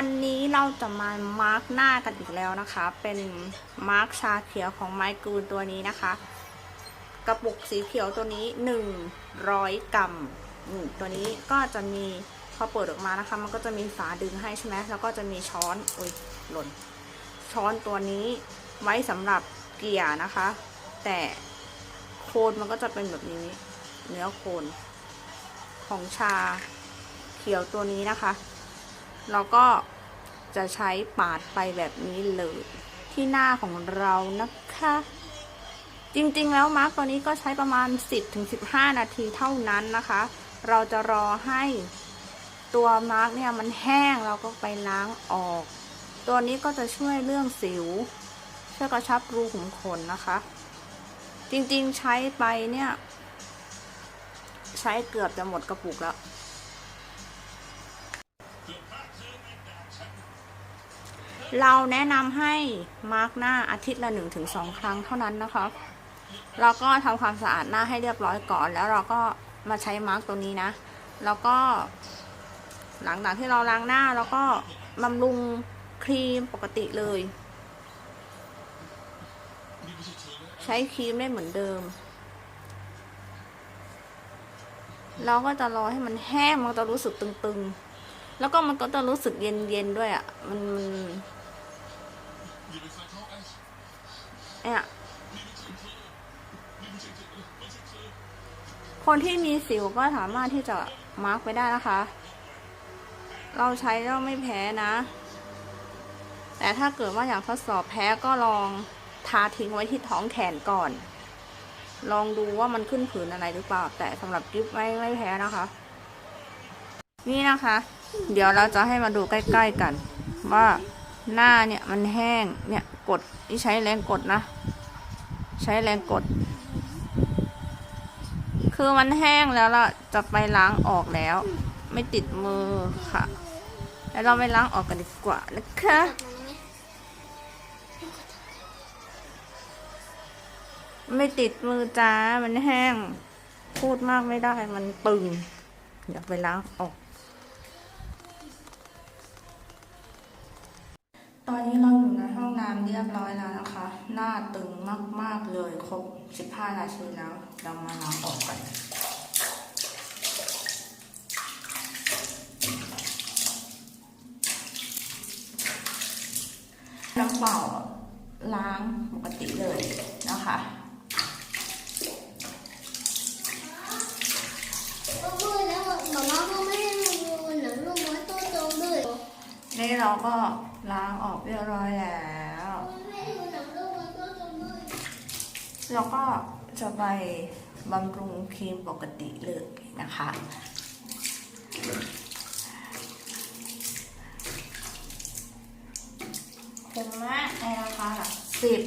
วันนี้เราจะมามาร์กหน้ากันอีกแล้วนะคะ เป็นมาร์กชาเขียวของไมกูนตัวนี้นะคะ กระปุกสีเขียวตัวนี้ 100 กรัมอืมตัวนี้ก็จะมีพอเปิดออกมานะคะ มันก็จะมีฝาดึงให้ใช่ไหมแล้วก็จะมีช้อนอุ้ยหล่น ช้อนตัวนี้ไว้สำหรับเกลี่ยนะคะ แต่โคนมันก็จะเป็นแบบนี้ เนื้อโคนของชาเขียวตัวนี้นะคะ เราก็จะใช้ปาดไปแบบนี้เลยที่หน้าของเรานะคะ จริงๆแล้วมาร์กตัวนี้ก็ใช้ประมาณ 10-15 นาทีเท่านั้นนะคะ เราจะรอให้ตัวมาร์กเนี่ยมันแห้งเราก็ไปล้างออก ตัวนี้ก็จะช่วยเรื่องสิว ช่วยกระชับรูขุมขนนะคะ จริงๆใช้ไปเนี่ย ใช้เกือบจะหมดกระปุกแล้ว เราแนะนำให้มาร์กหน้าอาทิตย์ละ 1-2 ครั้งเท่านั้นนะคะเราก็ทำความสะอาดหน้าให้เรียบร้อยก่อน แล้วเราก็มาใช้มาร์กตัวนี้นะ แล้วก็ หลังจากที่เราล้างหน้าแล้วก็บำรุงครีมปกติเลย ใช้ครีมได้เหมือนเดิม เราก็จะรอให้มันแห้งมันจะรู้สึกตึงๆ แล้วก็มันก็จะรู้สึกเย็นๆด้วยอะ่ะมันมัน เนี่ยคนที่มีสิวก็สามารถที่จะมาร์กไปได้นะคะ เราใช้แล้วไม่แพ้นะ แต่ถ้าเกิดว่าอยากทดสอบแพ้ก็ลองทาทิ้งไว้ที่ท้องแขนก่อน ลองดูว่ามันขึ้นผืนอะไรหรือเปล่า แต่สำหรับกิฟไม่ไม่แพ้นะคะ นี่นะคะ เดี๋ยวเราจะให้มาดูใกล้ ๆกันว่า หน้าเนี่ยมันแห้งเนี่ยกดที่ใช้แรงกดนะ ใช้แรงกด คือมันแห้งแล้วล่ะจะไปล้างออกแล้ว ไม่ติดมือค่ะ แล้วเราไปล้างออกกันดีกว่านะคะไม่ติดมือจ้า มันแห้ง พูดมากไม่ได้ มันปึงเดี๋ยวไปล้างออก ตอนนี้เราอยู่ในห้องน้ำเรียบร้อยแล้วนะคะ หน้าตึงมาก ๆ เลยครบ 15 นาทีแล้ว เรามาล้างออกกันน้ำเปล่าล้างปกติเลยนะคะก็มืดแล้วหมาม่าก็ไม่ให้มันมือหนังลูกน้อยตัวโตเลยนี่เราก็ ล้างออกเรียบร้อยแล้วไม่ให้หนังลูกน้อยตัวโตเลยเราก็จะไปบำรุงครีมปกติเลยนะคะคุ้มมากในราคาหลักสิบ